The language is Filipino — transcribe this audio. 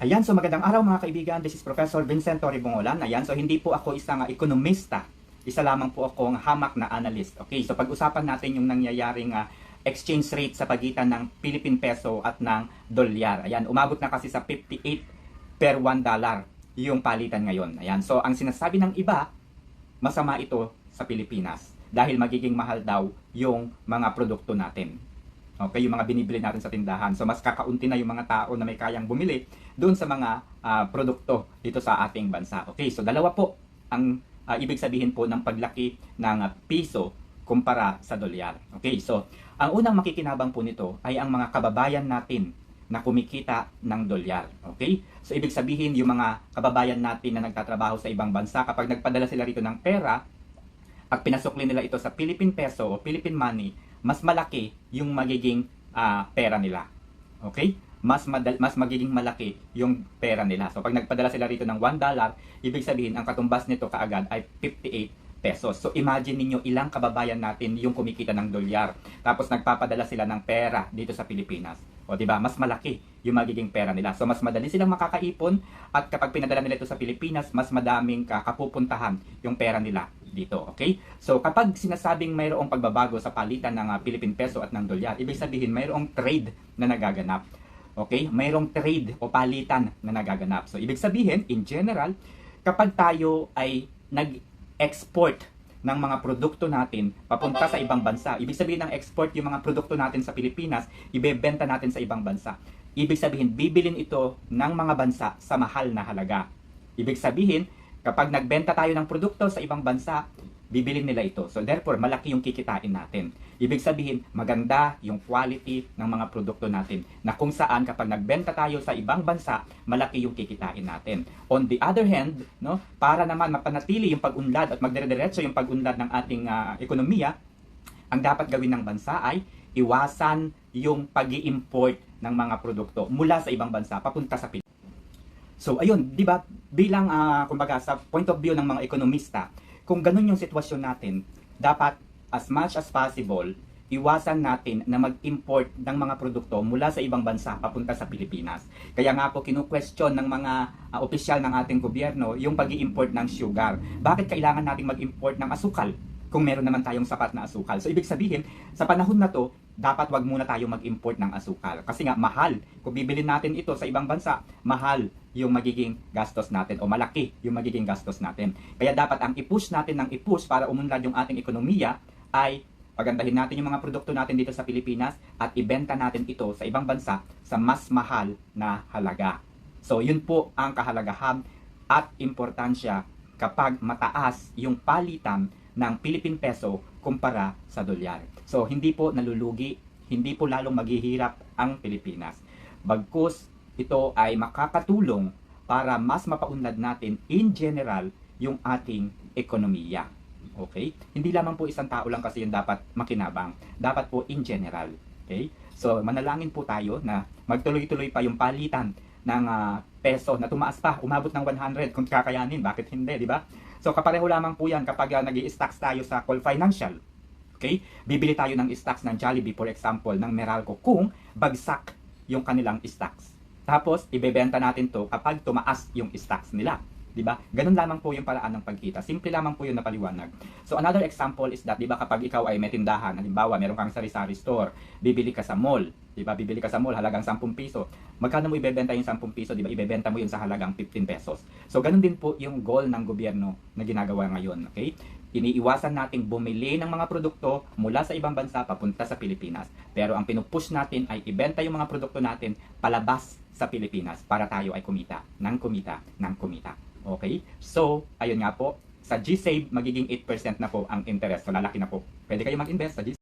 Ayan, so magandang araw mga kaibigan. This is Professor Vincent Toribongolan. Ayan, so hindi po ako isang uh, ekonomista. Isa lamang po akong hamak na analyst. Okay, so pag-usapan natin yung nangyayaring uh, exchange rate sa pagitan ng Philippine peso at ng dolyar. Ayan, umabot na kasi sa 58 per 1 dollar yung palitan ngayon. Ayan, so ang sinasabi ng iba, masama ito sa Pilipinas dahil magiging mahal daw yung mga produkto natin. Okay, yung mga binibili natin sa tindahan. So mas kakaunti na yung mga tao na may kayang bumili doon sa mga ah, produkto dito sa ating bansa. Okay, so dalawa po ang ah, ibig sabihin po ng paglaki ng piso kumpara sa dolyar. Okay, so ang unang makikinabang po nito ay ang mga kababayan natin na kumikita ng dolyar. Okay? So ibig sabihin yung mga kababayan natin na nagtatrabaho sa ibang bansa kapag nagpadala sila rito ng pera at pinasukli nila ito sa Philippine peso o Philippine money, mas malaki yung magiging ah, pera nila. Okay? Mas madal- mas magiging malaki yung pera nila. So pag nagpadala sila rito ng 1 dollar, ibig sabihin ang katumbas nito kaagad ay 58 pesos. So imagine ninyo ilang kababayan natin yung kumikita ng dolyar. Tapos nagpapadala sila ng pera dito sa Pilipinas. O di ba? Mas malaki yung magiging pera nila. So mas madali silang makakaipon at kapag pinadala nila ito sa Pilipinas, mas madaming ka- kapupuntahan yung pera nila dito. Okay? So kapag sinasabing mayroong pagbabago sa palitan ng ah, Philippine peso at ng dolyar, ibig sabihin mayroong trade na nagaganap. Okay? Mayroong trade o palitan na nagaganap. So ibig sabihin, in general, kapag tayo ay nag-export ng mga produkto natin papunta sa ibang bansa. Ibig sabihin ng export yung mga produkto natin sa Pilipinas, ibebenta natin sa ibang bansa. Ibig sabihin, bibilin ito ng mga bansa sa mahal na halaga. Ibig sabihin, kapag nagbenta tayo ng produkto sa ibang bansa, bibilin nila ito. So therefore, malaki yung kikitain natin. Ibig sabihin, maganda yung quality ng mga produkto natin na kung saan kapag nagbenta tayo sa ibang bansa, malaki yung kikitain natin. On the other hand, no, para naman mapanatili yung pag-unlad at magdire-diretso yung pag-unlad ng ating ah, ekonomiya, ang dapat gawin ng bansa ay iwasan yung pag import ng mga produkto mula sa ibang bansa papunta sa Pilipinas. So ayun, 'di ba? Bilang ah, kumbaga sa point of view ng mga ekonomista, kung ganun yung sitwasyon natin, dapat as much as possible iwasan natin na mag-import ng mga produkto mula sa ibang bansa papunta sa Pilipinas. Kaya nga po kinu-question ng mga ah, opisyal ng ating gobyerno yung pag import ng sugar. Bakit kailangan nating mag-import ng asukal kung meron naman tayong sapat na asukal? So ibig sabihin, sa panahon na to, dapat wag muna tayo mag-import ng asukal. Kasi nga mahal. Kung bibilin natin ito sa ibang bansa, mahal yung magiging gastos natin o malaki yung magiging gastos natin. Kaya dapat ang i-push natin ng i-push para umunlad yung ating ekonomiya ay pagandahin natin yung mga produkto natin dito sa Pilipinas at ibenta natin ito sa ibang bansa sa mas mahal na halaga. So yun po ang kahalagahan at importansya kapag mataas yung palitan ng Philippine peso kumpara sa dolyar. So hindi po nalulugi, hindi po lalong maghihirap ang Pilipinas. Bagkus ito ay makakatulong para mas mapaunlad natin in general yung ating ekonomiya. Okay? Hindi lamang po isang tao lang kasi yung dapat makinabang. Dapat po in general. Okay? So, manalangin po tayo na magtuloy-tuloy pa yung palitan ng ah, peso na tumaas pa, umabot ng 100 kung kakayanin. Bakit hindi, di ba? So, kapareho lamang po yan kapag uh, nag stocks tayo sa Call Financial. Okay? Bibili tayo ng stocks ng Jollibee, for example, ng Meralco kung bagsak yung kanilang stocks. Tapos, ibebenta natin to kapag tumaas yung stocks nila. Di ba? Ganun lamang po yung paraan ng pagkita. Simple lamang po yun na paliwanag. So, another example is that, di ba, kapag ikaw ay may tindahan, halimbawa, meron kang sari-sari store, bibili ka sa mall, di ba, bibili ka sa mall, halagang 10 piso. Magkano mo ibebenta yung 10 piso, di ba, ibebenta mo yun sa halagang 15 pesos. So, ganun din po yung goal ng gobyerno na ginagawa ngayon, okay? Iniiwasan nating bumili ng mga produkto mula sa ibang bansa papunta sa Pilipinas. Pero ang pinupush natin ay ibenta yung mga produkto natin palabas sa Pilipinas para tayo ay kumita, ng kumita, ng kumita. Okay? So, ayun nga po, sa G-Save, magiging 8% na po ang interest. So, lalaki na po. Pwede kayo mag-invest sa G